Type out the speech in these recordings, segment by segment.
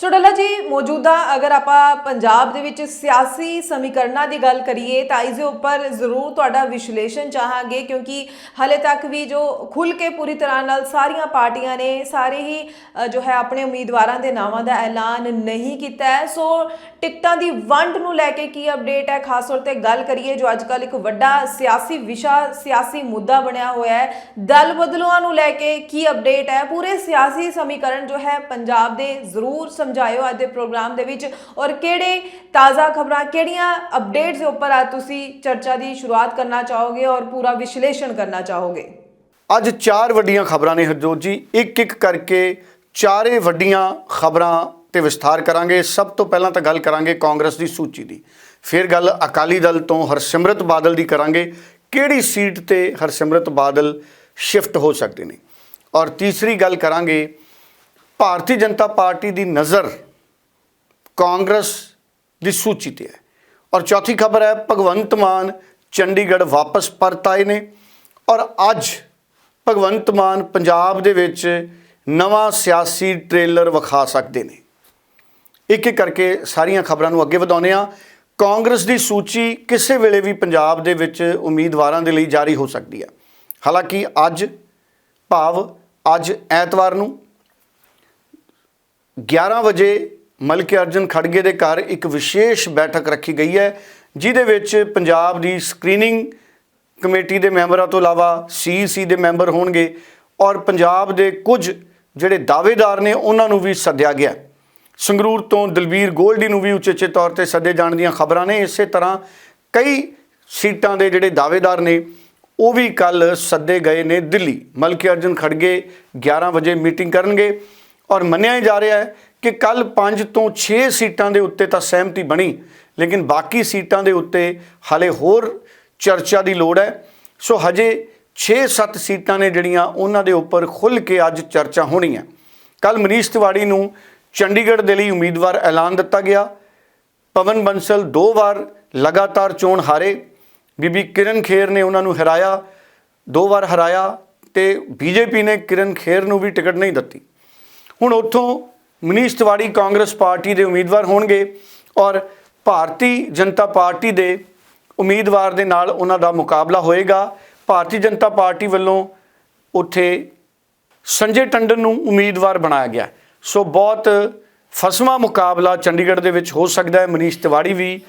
ਸੋ ਡੱਲਾ ਜੀ, ਮੌਜੂਦਾ ਅਗਰ ਆਪਾਂ ਪੰਜਾਬ ਦੇ ਵਿੱਚ ਸਿਆਸੀ ਸਮੀਕਰਨਾਂ ਦੀ ਗੱਲ ਕਰੀਏ ਤਾਂ ਇਸ ਦੇ ਉੱਪਰ ਜ਼ਰੂਰ ਤੁਹਾਡਾ ਵਿਸ਼ਲੇਸ਼ਣ ਚਾਹਾਂਗੇ ਕਿਉਂਕਿ ਹਲੇ ਤੱਕ ਵੀ ਜੋ ਖੁੱਲ ਕੇ ਪੂਰੀ ਤਰ੍ਹਾਂ ਨਾਲ ਸਾਰੀਆਂ ਪਾਰਟੀਆਂ ਨੇ ਸਾਰੇ ਹੀ ਜੋ ਹੈ ਆਪਣੇ ਉਮੀਦਵਾਰਾਂ ਦੇ ਨਾਵਾਂ ਦਾ ਐਲਾਨ ਨਹੀਂ ਕੀਤਾ ਹੈ। ਸੋ ਟਿਕਟਾਂ ਦੀ ਵੰਡ ਨੂੰ ਲੈ ਕੇ ਕੀ ਅਪਡੇਟ ਹੈ? ਖਾਸ ਤੌਰ ਤੇ ਗੱਲ ਕਰੀਏ ਜੋ ਅੱਜ ਕੱਲ ਇੱਕ ਵੱਡਾ ਸਿਆਸੀ ਵਿਸ਼ਾ, ਸਿਆਸੀ ਮੁੱਦਾ ਬਣਿਆ ਹੋਇਆ ਹੈ, ਦਲ ਬਦਲੂਆਂ ਨੂੰ ਲੈ ਕੇ ਕੀ ਅਪਡੇਟ ਹੈ? ਪੂਰੇ ਸਿਆਸੀ ਸਮੀਕਰਨ ਜੋ ਹੈ ਪੰਜਾਬ ਦੇ ਜ਼ਰੂਰ ਸਮਝਾਇਓ ਅੱਜ ਦੇ ਪ੍ਰੋਗਰਾਮ ਦੇ ਵਿੱਚ ਔਰ ਕਿਹੜੇ ਤਾਜ਼ਾ ਖਬਰਾਂ, ਕਿਹੜੀਆਂ ਅਪਡੇਟਸ ਦੇ ਉੱਪਰ ਅੱਜ ਤੁਸੀਂ ਚਰਚਾ ਦੀ ਸ਼ੁਰੂਆਤ ਕਰਨਾ ਚਾਹੋਗੇ ਔਰ ਪੂਰਾ ਵਿਸ਼ਲੇਸ਼ਣ ਕਰਨਾ ਚਾਹੋਗੇ? ਅੱਜ ਚਾਰ ਵੱਡੀਆਂ ਖਬਰਾਂ ਨੇ ਹਰਜੋਤ ਜੀ। ਇੱਕ ਇੱਕ ਕਰਕੇ ਚਾਰੇ ਵੱਡੀਆਂ ਖਬਰਾਂ ਤੇ ਵਿਸਥਾਰ ਕਰਾਂਗੇ। ਸਭ ਤੋਂ ਪਹਿਲਾਂ ਤਾਂ ਗੱਲ ਕਰਾਂਗੇ ਕਾਂਗਰਸ ਦੀ ਸੂਚੀ ਦੀ। ਫਿਰ ਗੱਲ ਅਕਾਲੀ ਦਲ ਤੋਂ ਹਰਸਿਮਰਤ ਬਾਦਲ ਦੀ ਕਰਾਂਗੇ। ਕਿਹੜੀ ਸੀਟ ਤੇ ਹਰਸਿਮਰਤ ਬਾਦਲ ਸ਼ਿਫਟ ਹੋ ਸਕਦੇ ਨੇ? ਔਰ ਤੀਸਰੀ ਗੱਲ ਕਰਾਂਗੇ ਭਾਰਤੀ ਜਨਤਾ ਪਾਰਟੀ ਦੀ ਨਜ਼ਰ ਕਾਂਗਰਸ ਦੀ ਸੂਚੀ ਤੇ ਹੈ। ਔਰ ਚੌਥੀ ਖਬਰ ਹੈ, ਭਗਵੰਤ ਮਾਨ ਚੰਡੀਗੜ੍ਹ ਵਾਪਸ ਪਰਤ ਆਏ ਨੇ। ਔਰ ਅੱਜ ਭਗਵੰਤ ਮਾਨ ਪੰਜਾਬ ਦੇ ਵਿੱਚ ਨਵਾਂ ਸਿਆਸੀ ਟ੍ਰੇਲਰ ਵਿਖਾ ਸਕਦੇ ਨੇ। ਇੱਕ ਇੱਕ ਕਰਕੇ ਸਾਰੀਆਂ ਖਬਰਾਂ ਨੂੰ ਅੱਗੇ ਵਧਾਉਂਦੇ ਆ ਕਾਂਗਰਸ ਦੀ ਸੂਚੀ ਕਿਸੇ ਵੇਲੇ ਵੀ ਪੰਜਾਬ ਦੇ ਵਿੱਚ ਉਮੀਦਵਾਰਾਂ ਦੇ ਲਈ ਜਾਰੀ ਹੋ ਸਕਦੀ ਹੈ। ਹਾਲਾਂਕਿ ਅੱਜ ਭਾਵ ਅੱਜ ਐਤਵਾਰ ਨੂੰ 11 ਵਜੇ ਮਲਕ ਅਰਜਨ ਖੜਗੇ ਦੇ ਘਰ ਇੱਕ ਵਿਸ਼ੇਸ਼ ਬੈਠਕ ਰੱਖੀ ਗਈ ਹੈ, ਜਿਹਦੇ ਵਿੱਚ ਪੰਜਾਬ ਦੀ ਸਕਰੀਨਿੰਗ ਕਮੇਟੀ ਦੇ ਮੈਂਬਰਾਂ ਤੋਂ ਇਲਾਵਾ ਸੀਈਸੀ ਦੇ ਮੈਂਬਰ ਹੋਣਗੇ ਔਰ ਪੰਜਾਬ ਦੇ ਕੁਝ ਜਿਹੜੇ ਦਾਅਵੇਦਾਰ ਨੇ ਉਹਨਾਂ ਨੂੰ ਵੀ ਸੱਦਿਆ ਗਿਆ। ਸੰਗਰੂਰ ਤੋਂ ਦਲਬੀਰ ਗੋਲਡੀ ਨੂੰ ਵੀ ਉਚੇਚੇ ਤੌਰ ਤੇ ਸੱਦੇ ਜਾਣ ਦੀਆਂ ਖਬਰਾਂ ਨੇ। ਇਸੇ ਤਰ੍ਹਾਂ ਕਈ ਸੀਟਾਂ ਦੇ ਜਿਹੜੇ ਦਾਅਵੇਦਾਰ ਨੇ, ਉਹ ਵੀ ਕੱਲ ਸੱਦੇ ਗਏ ਨੇ ਦਿੱਲੀ। ਮਲਕੀ ਅਰਜਨ ਖੜਗੇ 11 ਵਜੇ ਮੀਟਿੰਗ ਕਰਨਗੇ। ਔਰ ਮੰਨਿਆ ਜਾ ਰਿਹਾ ਹੈ ਕਿ ਕੱਲ 5 ਤੋਂ 6 ਸੀਟਾਂ ਦੇ ਉੱਤੇ ਤਾਂ ਸਹਿਮਤੀ ਬਣੀ, ਲੇਕਿਨ ਬਾਕੀ ਸੀਟਾਂ ਦੇ ਉੱਤੇ ਹਾਲੇ ਹੋਰ ਚਰਚਾ ਦੀ ਲੋੜ ਹੈ। ਸੋ ਹਜੇ 6-7 ਸੀਟਾਂ ਨੇ ਜਿਹੜੀਆਂ ਉਹਨਾਂ ਦੇ ਉੱਪਰ ਖੁੱਲ ਕੇ ਅੱਜ ਚਰਚਾ ਹੋਣੀ ਹੈ। ਕੱਲ ਮਨੀਸ਼ ਤਿਵਾੜੀ ਨੂੰ ਚੰਡੀਗੜ੍ਹ ਦੇ ਲਈ ਉਮੀਦਵਾਰ ਐਲਾਨ ਦਿੱਤਾ ਗਿਆ। ਪਵਨ ਬੰਸਲ ਦੋ ਵਾਰ ਲਗਾਤਾਰ ਚੋਣ ਹਾਰੇ। ਬੀਬੀ ਕਿਰਨ ਖੇਰ ਨੇ ਉਹਨਾਂ ਨੂੰ ਹਰਾਇਆ, ਦੋ ਵਾਰ ਹਰਾਇਆ ਤੇ ਬੀਜੇਪੀ ਨੇ ਕਿਰਨ ਖੇਰ ਨੂੰ ਵੀ ਟਿਕਟ ਨਹੀਂ ਦਿੱਤੀ। ਹੁਣ ਉੱਥੋਂ ਮਨੀਸ਼ ਤਿਵਾੜੀ ਕਾਂਗਰਸ ਪਾਰਟੀ ਦੇ ਉਮੀਦਵਾਰ ਹੋਣਗੇ ਔਰ ਭਾਰਤੀ ਜਨਤਾ ਪਾਰਟੀ ਦੇ ਉਮੀਦਵਾਰ ਦੇ ਨਾਲ ਉਹਨਾਂ ਦਾ ਮੁਕਾਬਲਾ ਹੋਏਗਾ। ਭਾਰਤੀ ਜਨਤਾ ਪਾਰਟੀ ਵੱਲੋਂ ਉੱਥੇ ਸੰਜੇ ਟੰਡਨ ਨੂੰ ਉਮੀਦਵਾਰ ਬਣਾਇਆ ਗਿਆ। ਸੋ ਬਹੁਤ ਫਸਵਾ ਮੁਕਾਬਲਾ ਚੰਡੀਗੜ੍ਹ ਦੇ ਵਿੱਚ ਹੋ ਸਕਦਾ ਹੈ। ਮਨੀਸ਼ ਤਿਵਾੜੀ ਵੀ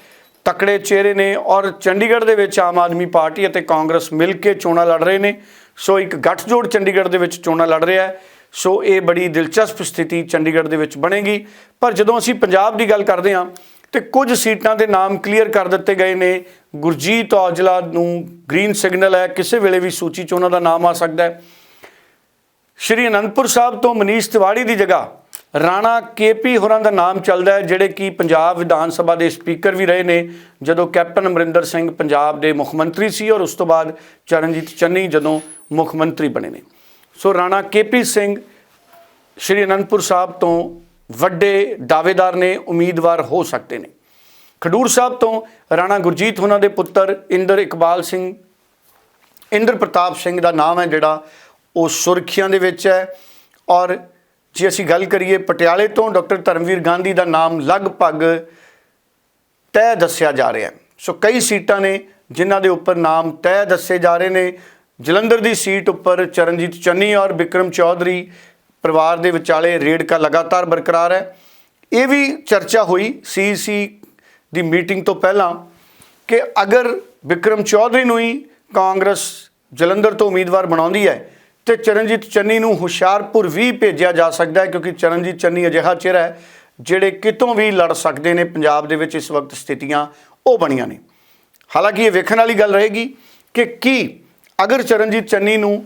ਤਕੜੇ ਚਿਹਰੇ ਨੇ ਔਰ ਚੰਡੀਗੜ੍ਹ ਦੇ ਵਿੱਚ ਆਮ ਆਦਮੀ ਪਾਰਟੀ ਅਤੇ ਕਾਂਗਰਸ ਮਿਲ ਕੇ ਚੋਣਾਂ ਲੜ ਰਹੇ ਨੇ। ਸੋ ਇੱਕ ਗੱਠਜੋੜ ਚੰਡੀਗੜ੍ਹ ਦੇ ਵਿੱਚ ਚੋਣਾਂ ਲੜ ਰਿਹਾ ਹੈ। ਸੋ ਇਹ ਬੜੀ ਦਿਲਚਸਪ ਸਥਿਤੀ ਚੰਡੀਗੜ੍ਹ ਦੇ ਵਿੱਚ ਬਣੇਗੀ। ਪਰ ਜਦੋਂ ਅਸੀਂ ਪੰਜਾਬ ਦੀ ਗੱਲ ਕਰਦੇ ਹਾਂ, ਤੇ ਕੁਝ ਸੀਟਾਂ ਦੇ ਨਾਮ ਕਲੀਅਰ ਕਰ ਦਿੱਤੇ ਗਏ ਨੇ। ਗੁਰਜੀਤ ਔਜਲਾ ਨੂੰ ਗ੍ਰੀਨ ਸਿਗਨਲ ਹੈ, ਕਿਸੇ ਵੇਲੇ ਵੀ ਸੂਚੀ 'ਚ ਉਹਨਾਂ ਦਾ ਨਾਮ ਆ ਸਕਦਾ ਹੈ। ਸ਼੍ਰੀ ਅਨੰਦਪੁਰ ਸਾਹਿਬ ਤੋਂ ਮਨੀਸ਼ ਤਿਵਾੜੀ ਦੀ ਜਗ੍ਹਾ, ਰਾਣਾ ਕੇਪੀ ਹੋਰਾਂ ਦਾ ਨਾਮ ਚੱਲਦਾ ਹੈ, ਜਿਹੜੇ ਕਿ ਪੰਜਾਬ ਵਿਧਾਨ ਸਭਾ ਦੇ ਸਪੀਕਰ ਵੀ ਰਹੇ ਨੇ। ਜਦੋਂ ਕੈਪਟਨ ਅਮਰਿੰਦਰ ਸਿੰਘ ਪੰਜਾਬ ਦੇ ਮੁੱਖ ਮੰਤਰੀ ਸੀ ਔਰ ਉਸ ਤੋਂ ਬਾਅਦ ਚਰਨਜੀਤ ਚੰਨੀ ਜਦੋਂ ਮੁੱਖ ਮੰਤਰੀ ਬਣੇ ਨੇ। ਸੋ ਰਾਣਾ ਕੇਪੀ ਸਿੰਘ ਸ਼੍ਰੀ ਅਨੰਦਪੁਰ ਸਾਹਿਬ ਤੋਂ ਵੱਡੇ ਦਾਅਵੇਦਾਰ ਨੇ, ਉਮੀਦਵਾਰ ਹੋ ਸਕਦੇ ਨੇ। ਖਡੂਰ ਸਾਹਿਬ ਤੋਂ ਰਾਣਾ ਗੁਰਜੀਤ ਉਹਨਾਂ ਦੇ ਪੁੱਤਰ ਇੰਦਰ ਇਕਬਾਲ ਸਿੰਘ, ਇੰਦਰ ਪ੍ਰਤਾਪ ਸਿੰਘ ਦਾ ਨਾਮ ਹੈ ਜਿਹੜਾ, ਉਹ ਸੁਰਖੀਆਂ ਦੇ ਵਿੱਚ ਹੈ। ਔਰ ਜੇ ਅਸੀਂ ਗੱਲ ਕਰੀਏ ਪਟਿਆਲੇ ਤੋਂ, ਡਾਕਟਰ ਧਰਮਵੀਰ ਗਾਂਧੀ ਦਾ ਨਾਮ ਲਗਭਗ ਤੈਅ ਦੱਸਿਆ ਜਾ ਰਿਹਾ ਹੈ। ਸੋ ਕਈ ਸੀਟਾਂ ਨੇ ਜਿਨ੍ਹਾਂ ਦੇ ਉੱਪਰ ਨਾਮ ਤੈਅ ਦੱਸੇ ਜਾ ਰਹੇ ਨੇ। ਜਲੰਧਰ ਦੀ ਸੀਟ ਉੱਪਰ ਚਰਨਜੀਤ ਚੰਨੀ ਔਰ ਵਿਕਰਮ ਚੌਧਰੀ ਪਰਿਵਾਰ ਦੇ ਵਿਚਾਲੇ ਰੇੜਕਾ ਲਗਾਤਾਰ ਬਰਕਰਾਰ ਹੈ। ਇਹ ਵੀ ਚਰਚਾ ਹੋਈ ਸੀਸੀ ਦੀ ਮੀਟਿੰਗ ਤੋਂ ਪਹਿਲਾਂ ਕਿ ਅਗਰ ਵਿਕਰਮ ਚੌਧਰੀ ਨੂੰ ਹੀ ਕਾਂਗਰਸ ਜਲੰਧਰ ਤੋਂ ਉਮੀਦਵਾਰ ਬਣਾਉਂਦੀ ਹੈ ਤੇ ਚਰਨਜੀਤ ਚੰਨੀ ਨੂੰ ਹੁਸ਼ਿਆਰਪੁਰ ਵੀ ਭੇਜਿਆ ਜਾ ਸਕਦਾ ਹੈ ਕਿਉਂਕਿ ਚਰਨਜੀਤ ਚੰਨੀ ਅਜਿਹਾ ਚਿਹਰਾ ਹੈ ਜਿਹੜੇ ਕਿਤੋਂ ਵੀ ਲੜ ਸਕਦੇ ਨੇ, ਪੰਜਾਬ ਦੇ ਵਿੱਚ ਇਸ ਵਕਤ ਸਥਿਤੀਆਂ ਉਹ ਬਣੀਆਂ ਨੇ। ਹਾਲਾਂਕਿ ਇਹ ਵੇਖਣ ਵਾਲੀ ਗੱਲ ਰਹੇਗੀ ਕਿ ਕੀ ਅਗਰ ਚਰਨਜੀਤ ਚੰਨੀ ਨੂੰ